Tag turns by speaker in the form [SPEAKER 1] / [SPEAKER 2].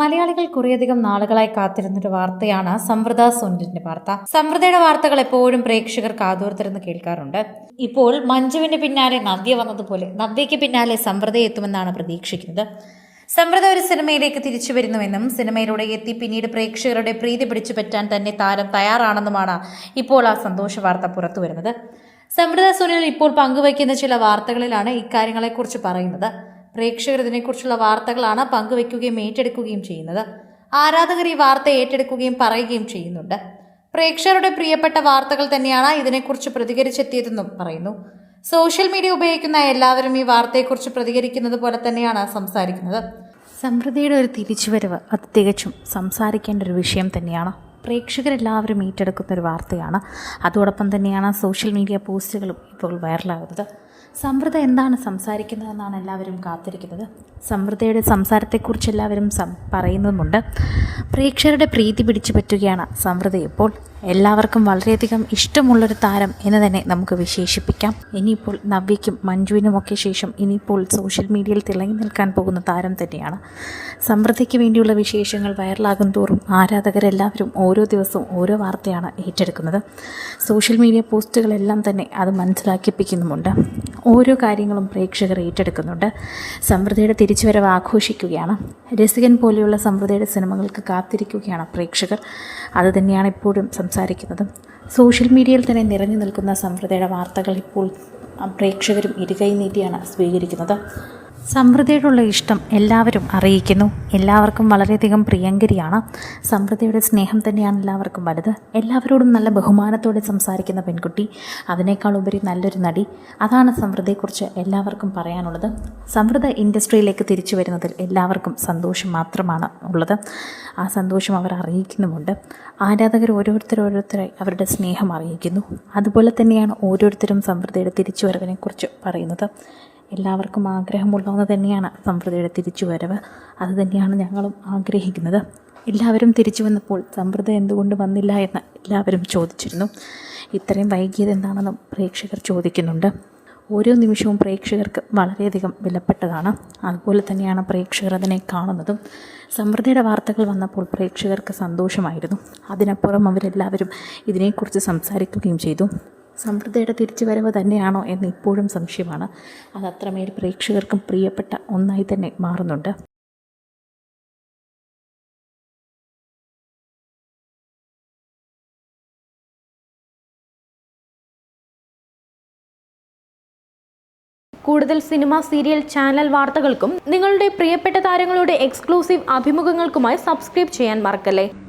[SPEAKER 1] മലയാളികൾ കുറേയധികം നാളുകളായി കാത്തിരുന്നൊരു വാർത്തയാണ് സമൃദ്ധ സുനിലിന്റെ വാർത്ത. സമൃദ്ധയുടെ വാർത്തകൾ എപ്പോഴും പ്രേക്ഷകർ കാതോർത്തിരുന്ന് കേൾക്കാറുണ്ട്. ഇപ്പോൾ മഞ്ജുവിന്റെ പിന്നാലെ നവ്യ വന്നതുപോലെ നവ്യയ്ക്ക് പിന്നാലെ സമൃദ്ധ എത്തുമെന്നാണ് പ്രതീക്ഷിക്കുന്നത്. സമൃദ്ധ ഒരു സിനിമയിലേക്ക് തിരിച്ചു വരുന്നുവെന്നും സിനിമയിലൂടെ എത്തി പിന്നീട് പ്രേക്ഷകരുടെ പ്രീതി പിടിച്ചു പറ്റാൻ തന്നെ താരം തയ്യാറാണെന്നുമാണ് ഇപ്പോൾ ആ സന്തോഷ വാർത്ത പുറത്തു വരുന്നത് സമൃദ്ധ സുനിൽ ഇപ്പോൾ പങ്കുവയ്ക്കുന്ന ചില വാർത്തകളിലാണ് ഇക്കാര്യങ്ങളെക്കുറിച്ച് പറയുന്നത്. പ്രേക്ഷകർ ഇതിനെക്കുറിച്ചുള്ള വാർത്തകളാണ് പങ്കുവെക്കുകയും ഏറ്റെടുക്കുകയും ചെയ്യുന്നത്. ആരാധകർ ഈ വാർത്ത ഏറ്റെടുക്കുകയും പറയുകയും ചെയ്യുന്നുണ്ട്. പ്രേക്ഷകരുടെ പ്രിയപ്പെട്ട വാർത്തകൾ തന്നെയാണ് ഇതിനെക്കുറിച്ച് പ്രതികരിച്ചെത്തിയതെന്നും പറയുന്നു. സോഷ്യൽ മീഡിയ ഉപയോഗിക്കുന്ന എല്ലാവരും ഈ വാർത്തയെക്കുറിച്ച് പ്രതികരിക്കുന്നത് പോലെ തന്നെയാണ് സംസാരിക്കുന്നത്. സമൃദ്ധിയുടെ ഒരു തിരിച്ചുവരവ് അത് തികച്ചും സംസാരിക്കേണ്ട ഒരു വിഷയം തന്നെയാണ്. പ്രേക്ഷകരെല്ലാവരും ഏറ്റെടുക്കുന്ന ഒരു വാർത്തയാണ്. അതോടൊപ്പം തന്നെയാണ് സോഷ്യൽ മീഡിയ പോസ്റ്റുകളും ഇപ്പോൾ വൈറലാകുന്നത്. സമൃദ്ധ എന്താണ് സംസാരിക്കുന്നതെന്നാണ് എല്ലാവരും കാത്തിരിക്കുന്നത്. സമൃദ്ധയുടെ സംസാരത്തെക്കുറിച്ച് എല്ലാവരും സം പറയുന്നുമുണ്ട് പ്രേക്ഷകരുടെ പ്രീതി പിടിച്ചു പറ്റുകയാണ് സമൃദ്ധ ഇപ്പോൾ. എല്ലാവർക്കും വളരെയധികം ഇഷ്ടമുള്ളൊരു താരം എന്ന് തന്നെ നമുക്ക് വിശേഷിപ്പിക്കാം. ഇനിയിപ്പോൾ നവ്യയ്ക്കും മഞ്ജുവിനുമൊക്കെ ശേഷം ഇനിയിപ്പോൾ സോഷ്യൽ മീഡിയയിൽ തിളങ്ങി നിൽക്കാൻ പോകുന്ന താരം തന്നെയാണ്. സമൃദ്ധിക്ക് വേണ്ടിയുള്ള വിശേഷങ്ങൾ വൈറലാകും തോറും ആരാധകരെല്ലാവരും ഓരോ ദിവസവും ഓരോ വാർത്തയാണ് ഏറ്റെടുക്കുന്നത്. സോഷ്യൽ മീഡിയ പോസ്റ്റുകളെല്ലാം തന്നെ അത് മനസ്സിലാക്കിപ്പിക്കുന്നുമുണ്ട്. ഓരോ കാര്യങ്ങളും പ്രേക്ഷകർ ഏറ്റെടുക്കുന്നുണ്ട്. സമൃദ്ധിയുടെ തിരിച്ചുവരവ് ആഘോഷിക്കുകയാണ്. രസികൻ പോലെയുള്ള സമൃദ്ധിയുടെ സിനിമകൾക്ക് കാത്തിരിക്കുകയാണ് പ്രേക്ഷകർ. അതുതന്നെയാണ് ഇപ്പോഴും സംസാരിക്കുന്നത്. സോഷ്യൽ മീഡിയയിൽ തന്നെ നിറഞ്ഞു നിൽക്കുന്ന സമൃദ്ധിയുടെ വാർത്തകൾ ഇപ്പോൾ പ്രേക്ഷകരും ഇരുകൈ നീട്ടിയാണ് സ്വീകരിക്കുന്നത്. സമൃദ്ധിയോടുള്ള ഇഷ്ടം എല്ലാവരും അറിയിക്കുന്നു. എല്ലാവർക്കും വളരെയധികം പ്രിയങ്കരിയാണ്. സമൃദ്ധിയുടെ സ്നേഹം തന്നെയാണ് എല്ലാവർക്കും വലുത്. എല്ലാവരോടും നല്ല ബഹുമാനത്തോടെ സംസാരിക്കുന്ന പെൺകുട്ടി. അതിനേക്കാൾ ഉപരി നല്ലൊരു നടി. അതാണ് സമൃദ്ധിയെക്കുറിച്ച് എല്ലാവർക്കും പറയാനുള്ളത്. സമൃദ്ധ ഇൻഡസ്ട്രിയിലേക്ക് തിരിച്ചു വരുന്നതിൽ എല്ലാവർക്കും സന്തോഷം മാത്രമാണ് ഉള്ളത്. ആ സന്തോഷം അവർ അറിയിക്കുന്നുമുണ്ട്. ആരാധകർ ഓരോരുത്തർ ഓരോരുത്തരായി അവരുടെ സ്നേഹം അറിയിക്കുന്നു. അതുപോലെ തന്നെയാണ് ഓരോരുത്തരും സമൃദ്ധിയുടെ തിരിച്ചുവരവിനെക്കുറിച്ച് പറയുന്നത്. എല്ലാവർക്കും ആഗ്രഹമുള്ള ഒന്ന് തന്നെയാണ് സമൃദ്ധിയുടെ തിരിച്ചുവരവ്. അത് തന്നെയാണ് ഞങ്ങളും ആഗ്രഹിക്കുന്നത്. എല്ലാവരും തിരിച്ചു വന്നപ്പോൾ സമൃദ്ധ എന്തുകൊണ്ട് വന്നില്ല എന്ന് എല്ലാവരും ചോദിച്ചിരുന്നു. ഇത്രയും വൈകിയത് എന്താണെന്നും പ്രേക്ഷകർ ചോദിക്കുന്നുണ്ട്. ഓരോ നിമിഷവും പ്രേക്ഷകർക്ക് വളരെയധികം വിലപ്പെട്ടതാണ്. അതുപോലെ തന്നെയാണ് പ്രേക്ഷകർ അതിനെ കാണുന്നതും. സമൃദ്ധിയുടെ വാർത്തകൾ വന്നപ്പോൾ പ്രേക്ഷകർക്ക് സന്തോഷമായിരുന്നു. അതിനപ്പുറം അവരെല്ലാവരും ഇതിനെക്കുറിച്ച് സംസാരിക്കുകയും ചെയ്തു. സമൃദ്ധിയുടെ തിരിച്ചുവരവ് തന്നെയാണോ എന്ന് ഇപ്പോഴും സംശയമാണ്. അത് അത്രമേൽ പ്രേക്ഷകർക്കും പ്രിയപ്പെട്ട ഒന്നായി തന്നെ മാറുന്നുണ്ട്.
[SPEAKER 2] കൂടുതൽ സിനിമ സീരിയൽ ചാനൽ വാർത്തകൾക്കും നിങ്ങളുടെ പ്രിയപ്പെട്ട താരങ്ങളുടെ എക്സ്ക്ലൂസീവ് അഭിമുഖങ്ങൾക്കുമായി സബ്സ്ക്രൈബ് ചെയ്യാൻ മറക്കല്ലേ?